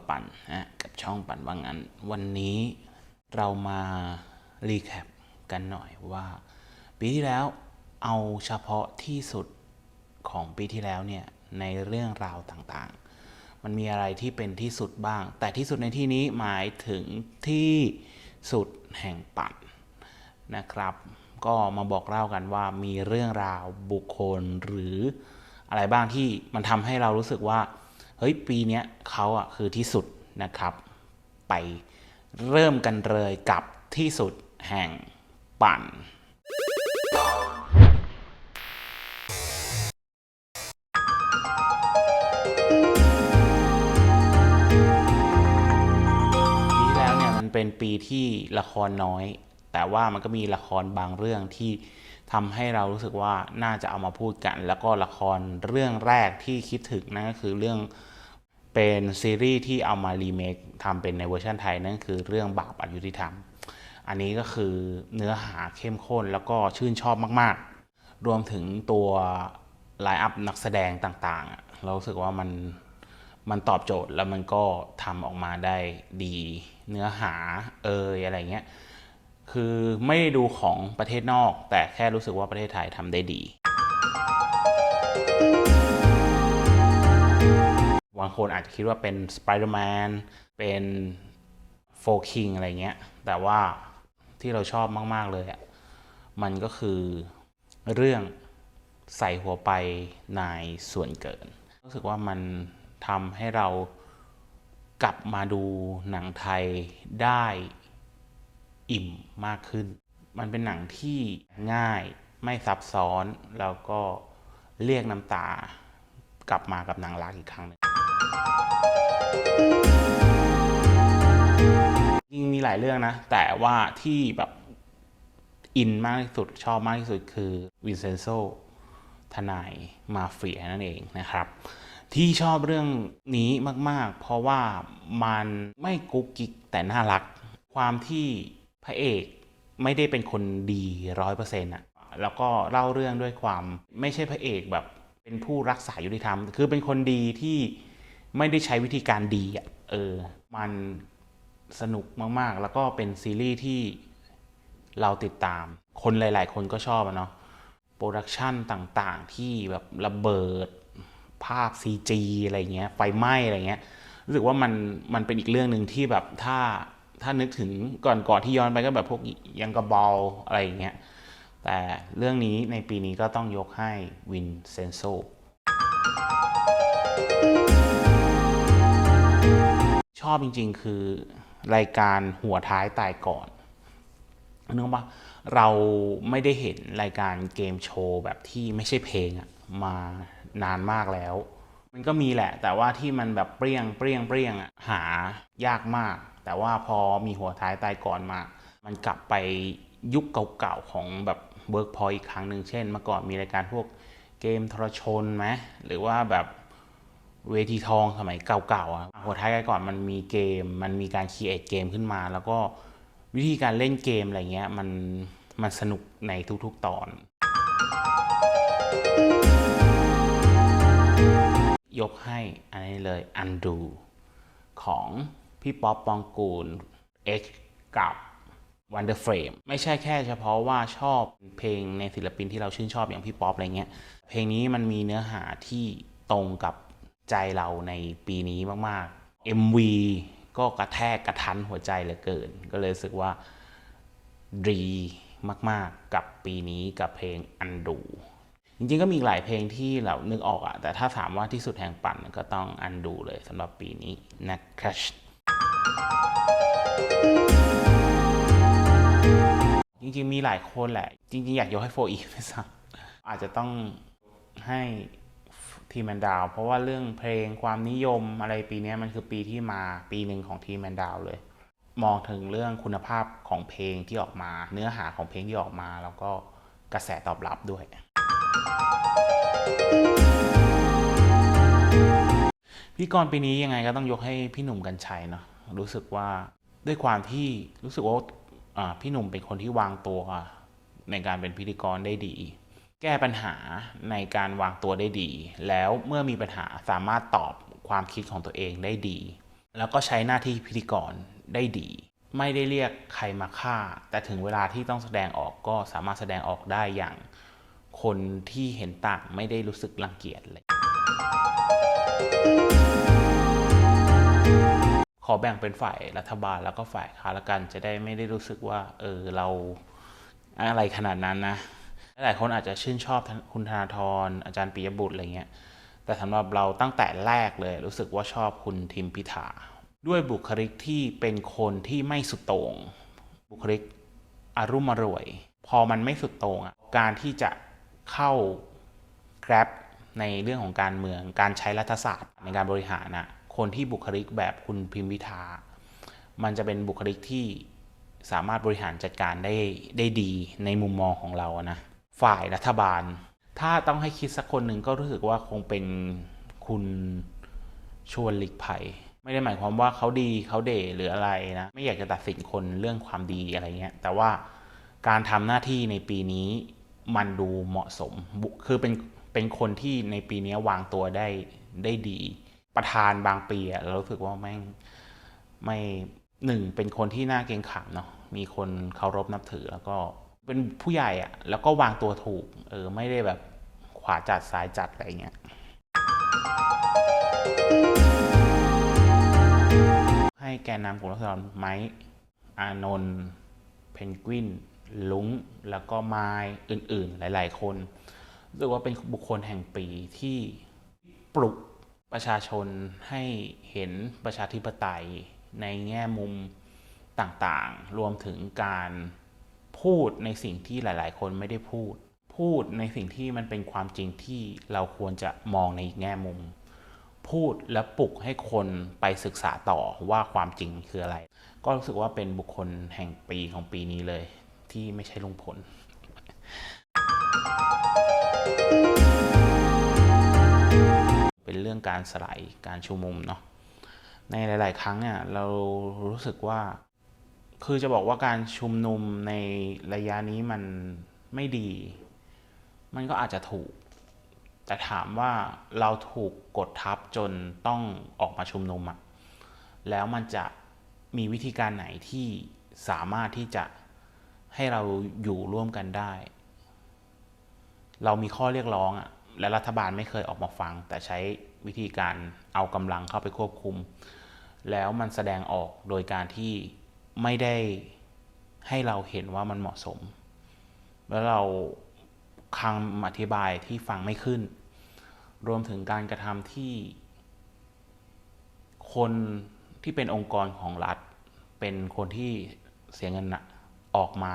ับมาอยู่กับปั่นนะกับช่องปั่นว่างั้น วันนี้เรามารีแคปกันหน่อยว่า ปีที่แล้วเอาเฉพาะที่สุดของปีที่แล้วเนี่ยในเรื่องราวต่างๆ มันมีอะไรที่เป็นที่สุดบ้าง แต่ที่สุดในที่นี้หมายถึงที่สุดแห่งปั่นนะครับ ก็มาบอกเล่ากันว่ามีเรื่องราวบุคคลหรืออะไรบ้างที่มันทำให้เรารู้สึกว่า เฮ้ยปีนี้เขาอะคือที่สุดนะครับ ไปเริ่มกันเลยกับที่สุดแห่งปั่น ปีที่แล้วเนี่ยมันเป็นปีที่ละครน้อย แต่ว่ามันก็มีละครบางเรื่องที่ทำให้เรารู้สึกว่าน่าจะเอามาพูดกัน แล้วก็ละครเรื่องแรกที่คิดถึงนั่นก็คือเรื่อง เป็นซีรีส์ที่เอามารีเมคทำเป็นในเวอร์ชันไทย นั่นคือเรื่องบาปอายุติธรรม อันนี้ก็คือเนื้อหาเข้มข้นแล้วก็ชื่นชอบมาก ๆ รวมถึงตัวไลน์อัพนักแสดงต่างๆ เราสึกว่ามันมันตอบโจทย์แล้วมันก็ทำออกมาได้ดีเนื้อหาเอยอะไรเงี้ย คือไม่ได้ดูของประเทศนอก แต่แค่รู้สึกว่าประเทศไทยทำได้ดี บางคนอาจจะคิดว่าเป็น Spider-Man เป็นโฟคิงอะไรเงี้ย แต่ว่าที่เราชอบมาก ๆ เลยอะ่ะ มันก็คือเรื่องใส่หัวไปนายส่วนเกิน รู้สึกว่ามันทำให้เรากลับมาดูหนังไทยได้อิ่มมากขึ้น มันเป็นหนังที่ง่ายไม่ซับซ้อนแล้วก็เรียกน้ำตากลับมากับหนังรักอีกครั้งหนึ่ง จริงมีหลายเรื่องนะ แต่ว่าที่แบบอินมากที่สุดชอบมากที่สุดคือวินเซนโซทนายมาเฟียนั่นเองนะครับ ที่ชอบเรื่องนี้มาก ๆ เพราะว่ามันไม่กุ๊กกิ๊กแต่น่ารัก ความที่พระเอกไม่ได้เป็นคนดีร้อยเปอร์เซ็นต์อะแล้วก็เล่าเรื่องด้วยความไม่ใช่พระเอกแบบเป็นผู้รักษายุติธรรม คือเป็นคนดีที่ ไม่ได้ใช้วิธีการดีอะเออมันสนุกมากๆ แล้วก็เป็นซีรีส์ที่เราติดตาม คนหลาย ๆ คนก็ชอบอะเนาะโปรดักชันต่างๆ ที่แบบระเบิดภาพ CG อะไรเงี้ยไฟไหม้อะไรเงี้ยรู้สึกว่ามันมันเป็นอีกเรื่องหนึ่งที่แบบถ้าถ้านึกถึงก่อนก่อนที่ย้อนไปก็แบบพวกยังกระบอลอะไรอย่างเงี้ยแต่เรื่องนี้ในปีนี้ก็ต้องยกให้วินเซนโซ ชอบจริง ๆ คือรายการหัวท้ายตายก่อนนึกว่าเราไม่ได้เห็นรายการเกมโชว์แบบที่ไม่ใช่เพลงอะมานานมากแล้ว มันก็มีแหละ แต่ว่าที่มันแบบเปรี้ยงเปรี้ยงเปรี้ยงอะหายากมาก แต่ว่าพอมีหัวท้ายตายก่อนมา มันกลับไปยุคเก่าๆของแบบเบิร์กพอยอีกครั้งหนึ่งเช่นเมื่อก่อนมีรายการพวกเกมทรชนไหมหรือว่าแบบ เวทีทองสมัยเก่าๆอะหัวท้ายกันก่อนมันมีเกม มันมีการคีเอทเกมขึ้นมา แล้วก็วิธีการเล่นเกมอะไรเงี้ยมันมันสนุกในทุกๆตอนยกให้อันนี้เลย Undo ของพี่ป๊อปปองกูล X กับ Wonder Frame ไม่ใช่แค่เฉพาะว่าชอบเพลงในศิลปินที่เราชื่นชอบอย่างพี่ป๊อปอะไรเงี้ย เพลงนี้มันมีเนื้อหาที่ตรงกับ ใจเราในปีนี้มากๆ MV ก็กระแทกกระทันหัวใจเหลือเกิน ก็เลยรู้สึกว่าดีมากๆกับปีนี้กับเพลงอันดู จริงๆก็มีหลายเพลงที่เรานึกออกอะแต่ถ้าถามว่าที่สุดแห่งปั่นก็ต้องอันดูเลยสำหรับปีนี้นะครับจริงๆมีหลายคนแหละ จริงๆ อยากยกให้โฟอีฟไม่ซ้ำอาจจะต้องให้ ทีมแมนดาวเพราะว่าเรื่องเพลงความนิยมอะไรปีนี้มันคือปีที่มาปีหนึ่งของทีมแมนดาวเลย มองถึงเรื่องคุณภาพของเพลงที่ออกมา เนื้อหาของเพลงที่ออกมา แล้วก็กระแสตอบรับด้วย พี่กรปีนี้ยังไงก็ต้องยกให้พี่หนุ่มกัญชัยเนาะรู้สึกว่าด้วยความที่รู้สึกว่าพี่หนุ่มเป็นคนที่วางตัวในการเป็นพิธีกรได้ดี แก้ปัญหาในการวางตัวได้ดี แล้วเมื่อมีปัญหาสามารถตอบความคิดของตัวเองได้ดี แล้วก็ใช้หน้าที่พิธีกรได้ดี ไม่ได้เรียกใครมาฆ่า แต่ถึงเวลาที่ต้องแสดงออกก็สามารถแสดงออกได้อย่าง คนที่เห็นต่างไม่ได้รู้สึกรังเกียจเลย ขอแบ่งเป็นฝ่ายรัฐบาลแล้วก็ฝ่ายค้าละกันจะได้ไม่ได้รู้สึกว่า เออเราอะไรขนาดนั้นนะ หลายคนอาจจะชื่นชอบคุณธนาธรอาจารย์ปิยบุตรอะไรเงี้ยแต่สำหรับเราตั้งแต่แรกเลย รู้สึกว่าชอบคุณทิมพิธาด้วยบุคลิกที่เป็นคนที่ไม่สุดโต่งบุคลิกอารมอรวย พอมันไม่สุดโต่งอะการที่จะเข้า grab ในเรื่องของการเมือง การใช้รัฐศาสตร์ในการบริหารนะคนที่บุคลิกแบบคุณพิมพิธา มันจะเป็นบุคลิกที่สามารถบริหารจัดการได้ได้ดีในมุมมองของเรานะ ฝ่ายรัฐบาล ถ้าต้องให้คิดสักคนหนึ่งก็รู้สึกว่าคงเป็นคุณชวนหลีกภัย ไม่ได้หมายความว่าเขาดีเขาเด่หรืออะไรนะ ไม่อยากจะตัดสินคนเรื่องความดีอะไรเงี้ย แต่ว่าการทำหน้าที่ในปีนี้มันดูเหมาะสม คือเป็นเป็นคนที่ในปีนี้วางตัวได้ได้ดี ประธานบางปีอะเรารู้สึกว่าแม่งไม่หนึ่งเป็นคนที่น่าเกรงขามเนาะ มีคนเคารพนับถือแล้วก็ เป็นผู้ใหญ่อะแล้วก็วางตัวถูก เออ ไม่ได้แบบขวาจัดซ้ายจัดอะไรเงี้ย ให้แกนนำกลุ่มรัศดรไม้อานนท์เพนกวิน ลุงแล้วก็ไม้อื่นๆ หลาย ๆ คนรู้สึกว่าเป็นบุคคลแห่งปีที่ปลุกประชาชนให้เห็นประชาธิปไตยในแง่มุมต่างๆ รวมถึงการ พูดในสิ่งที่หลาย ๆ คนไม่ได้พูด พูดในสิ่งที่มันเป็นความจริงที่เราควรจะมองในอีกแง่มุม พูดและปลุกให้คนไปศึกษาต่อว่าความจริงคืออะไร ก็รู้สึกว่าเป็นบุคคลแห่งปีของปีนี้เลย ที่ไม่ใช่ลุงพลเป็นเรื่องการสลายการชุมนุมเนาะในหลาย ๆ ครั้งเนี่ยเรารู้สึกว่า คือจะบอกว่าการชุมนุมในระยะนี้มันไม่ดี มันก็อาจจะถูก แต่ถามว่าเราถูกกดทับจนต้องออกมาชุมนุมอะแล้วมันจะมีวิธีการไหนที่สามารถที่จะให้เราอยู่ร่วมกันได้ เรามีข้อเรียกร้องอะและรัฐบาลไม่เคยออกมาฟัง แต่ใช้วิธีการเอากำลังเข้าไปควบคุม แล้วมันแสดงออกโดยการที่ ไม่ได้ให้เราเห็นว่ามันเหมาะสม แล้วเราคำอธิบายที่ฟังไม่ขึ้น รวมถึงการกระทำที่ คนที่เป็นองค์กรของรัฐ เป็นคนที่เสียเงินนะออกมา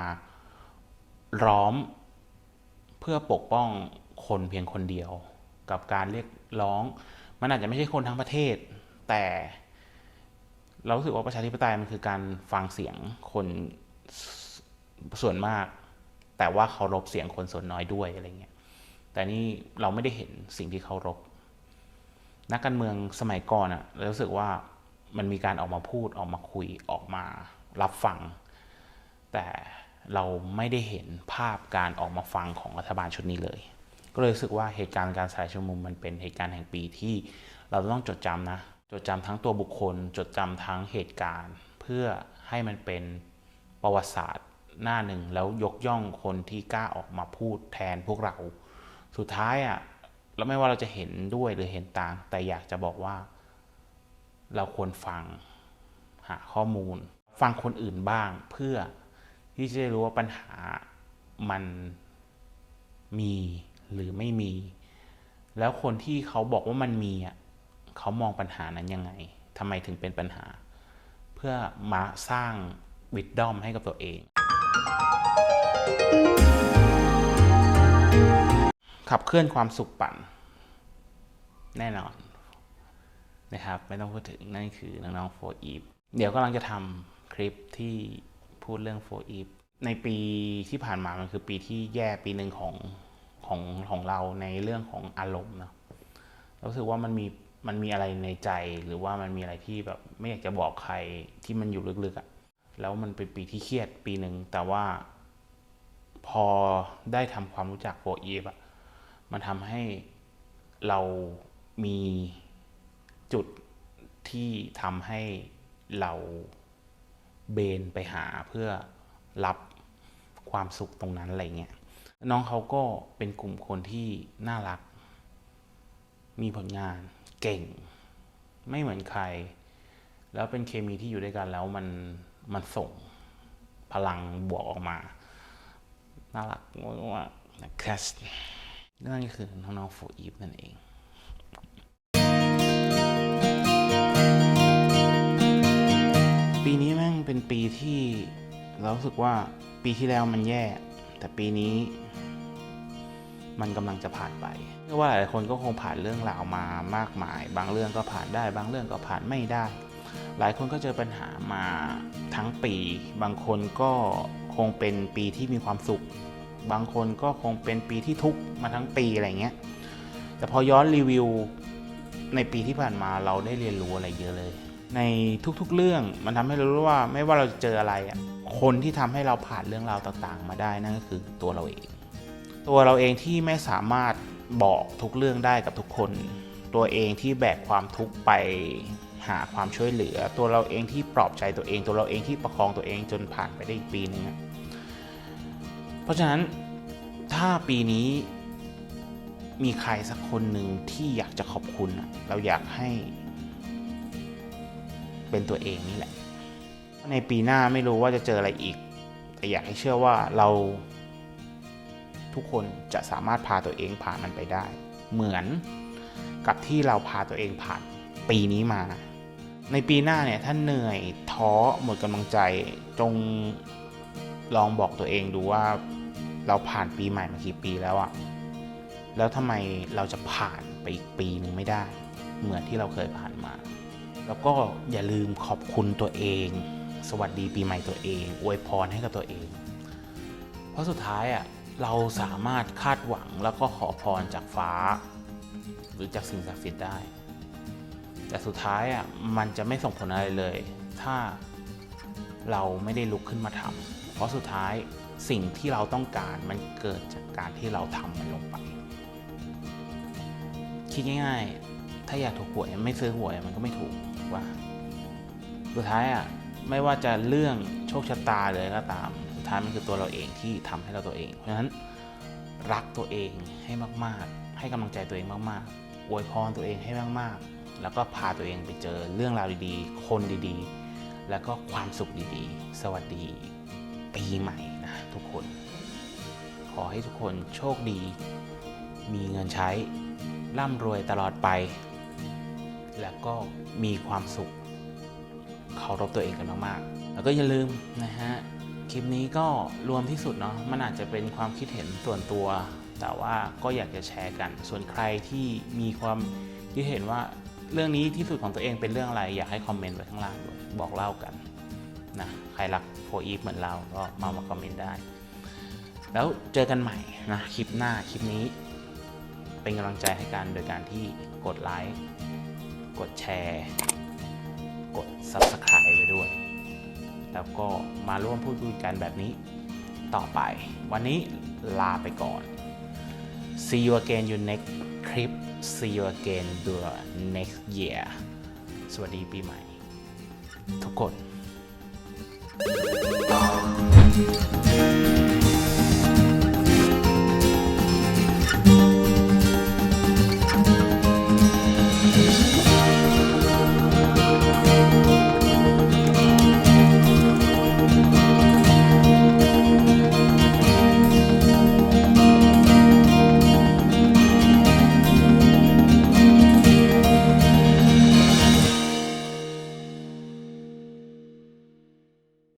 ร้อมเพื่อปกป้องคนเพียงคนเดียว กับการเรียกร้อง มันอาจจะไม่ใช่คนทั้งประเทศ แต่ เราสึกว่าประชาธิปไตยมันคือการฟังเสียงคนส่วนมาก แต่ว่าเคารพเสียงคนส่วนน้อยด้วยอะไรเงี้ยแต่นี่เราไม่ได้เห็นสิ่งที่เคารพนักการเมืองสมัยก่อนอะเรารู้สึกว่ามันมีการออกมาพูดออกมาคุยออกมารับฟัง แต่เราไม่ได้เห็นภาพการออกมาฟังของรัฐบาลชุดนี้เลย ก็เลยรู้สึกว่าเหตุการณ์การสลายชุมนุมมันเป็นเหตุการณ์แห่งปีที่เราต้องจดจำนะ จดจำทั้งตัวบุคคล จดจำทั้งเหตุการณ์ เพื่อให้มันเป็นประวัติศาสตร์หน้าหนึ่งแล้วยกย่องคนที่กล้าออกมาพูดแทนพวกเรา สุดท้ายอะเราไม่ว่าเราจะเห็นด้วยหรือเห็นต่าง แต่อยากจะบอกว่า เราควรฟังหาข้อมูล ฟังคนอื่นบ้างเพื่อที่จะได้รู้ว่าปัญหามันมีหรือไม่มี แล้วคนที่เขาบอกว่ามันมีอะ เขามองปัญหานั้นยังไงทำไมถึงเป็นปัญหา เพื่อมาสร้างวิดดอมให้กับตัวเอง ขับเคลื่อนความสุขปั่น แน่นอนนะครับ ไม่ต้องพูดถึงนั่นคือน้องๆโฟอีฟเดี๋ยวกำลังจะทำคลิปที่พูดเรื่องโฟอีฟในปีที่ผ่านมามันคือปีที่แย่ปีหนึ่งของของของเราในเรื่องของอารมณ์เนาะรู้สึกว่ามันมี มันมีอะไรในใจหรือว่ามันมีอะไรที่แบบไม่อยากจะบอกใครที่มันอยู่ลึกๆอะ่ะแล้วมันเป็นปีที่เครียดปีหนึ่งแต่ว่า พอได้ทำความรู้จักโฟอีฟอะมันทำให้เรามีจุดที่ทำให้เราเบนไปหาเพื่อรับความสุขตรงนั้นอะไรเงี้ยน้องเขาก็เป็นกลุ่มคนที่น่ารัก มีผลงานเก่ง ไม่เหมือนใคร แล้วเป็นเคมีที่อยู่ด้วยกันแล้วมันมันส่งพลังบวกออกมา น่ารักมากนะครับนั่นก็คือน้องๆโฟอีฟนั่นเองปีนี้แม่งเป็นปีที่เราสึกว่าปีที่แล้วมันแย่ แต่ปีนี้ มันกำลังจะผ่านไปเชื่อว่าหลายคนก็คงผ่านเรื่องราวมามากมาย บางเรื่องก็ผ่านได้ บางเรื่องก็ผ่านไม่ได้ หลายคนก็เจอปัญหามาทั้งปี บางคนก็คงเป็นปีที่มีความสุข บางคนก็คงเป็นปีที่ทุกข์มาทั้งปีอะไรเงี้ย แต่พอย้อนรีวิวในปีที่ผ่านมาเราได้เรียนรู้อะไรเยอะเลย ในทุกๆเรื่องมันทำให้เรารู้ว่าไม่ว่าเราจะเจออะไรอะคนที่ทำให้เราผ่านเรื่องราวต่างๆ มาได้นั่นก็คือตัวเราเอง ตัวเราเองที่ไม่สามารถบอกทุกเรื่องได้กับทุกคน ตัวเองที่แบกความทุกข์ไปหาความช่วยเหลือ ตัวเราเองที่ปลอบใจตัวเอง ตัวเราเองที่ประคองตัวเองจนผ่านไปได้อีกปีนึงเพราะฉะนั้นถ้าปีนี้มีใครสักคนหนึ่งที่อยากจะขอบคุณ เราอยากให้ เป็นตัวเองนี่แหละ ในปีหน้าไม่รู้ว่าจะเจออะไรอีก แต่อยากให้เชื่อว่าเรา ทุกคนจะสามารถพาตัวเองผ่านมันไปได้ เหมือนกับที่เราพาตัวเองผ่านปีนี้มา ในปีหน้าเนี่ยถ้าเหนื่อยท้อหมดกำลังใจจงลองบอกตัวเองดูว่าเราผ่านปีใหม่มากี่ปีแล้วอะแล้วทำไมเราจะผ่านไปอีกปีหนึ่งไม่ได้ เหมือนที่เราเคยผ่านมา แล้วก็อย่าลืมขอบคุณตัวเอง สวัสดีปีใหม่ตัวเอง อวยพรให้กับตัวเอง เพราะสุดท้ายอะ เราสามารถคาดหวังแล้วก็ขอพรจากฟ้า หรือจากสิ่งศักดิ์สิทธิ์ได้ แต่สุดท้ายอะมันจะไม่ส่งผลอะไรเลย ถ้าเราไม่ได้ลุกขึ้นมาทำเพราะสุดท้ายสิ่งที่เราต้องการมันเกิดจากการที่เราทำมันลงไป คิดง่ายๆ ถ้าอยากถูกหวยไม่ซื้อหวยมันก็ไม่ถูกว่า สุดท้ายอะไม่ว่าจะเรื่องโชคชะตาเลยก็ตาม ท้ายมันคือตัวเราเองที่ทำให้เราตัวเอง เพราะฉะนั้นรักตัวเองให้มาก ๆ ให้กำลังใจตัวเองมากๆอวยพรตัวเองให้มาก ๆ แล้วก็พาตัวเองไปเจอเรื่องราวดีๆ คนดีๆ แล้วก็ความสุขดีๆ สวัสดีปีใหม่นะทุกคน ขอให้ทุกคนโชคดี มีเงินใช้ ร่ำรวยตลอดไป แล้วก็มีความสุขเคารพตัวเองกันมากๆ แล้วก็อย่าลืมนะฮะ คลิปนี้ก็รวมที่สุดเนาะมันอาจจะเป็นความคิดเห็นส่วนตัว แต่ว่าก็อยากจะแชร์กัน ส่วนใครที่มีความคิดเห็นว่าเรื่องนี้ที่สุดของตัวเองเป็นเรื่องอะไร อยากให้คอมเมนต์ไว้ข้างล่างด้วยบอกเล่ากันนะใครรักโฟอีฟเหมือนเราก็มามาคอมเมนต์ได้ แล้วเจอกันใหม่นะคลิปหน้าคลิปนี้ เป็นกำลังใจให้กันโดยการที่กดไลค์กดแชร์ กด Subscribe ไว้ด้วย แล้วก็มาร่วมพูดคุยกันแบบนี้ต่อไป วันนี้ลาไปก่อน see you again you next clip see you again the next year สวัสดีปีใหม่ ทุกคน thank you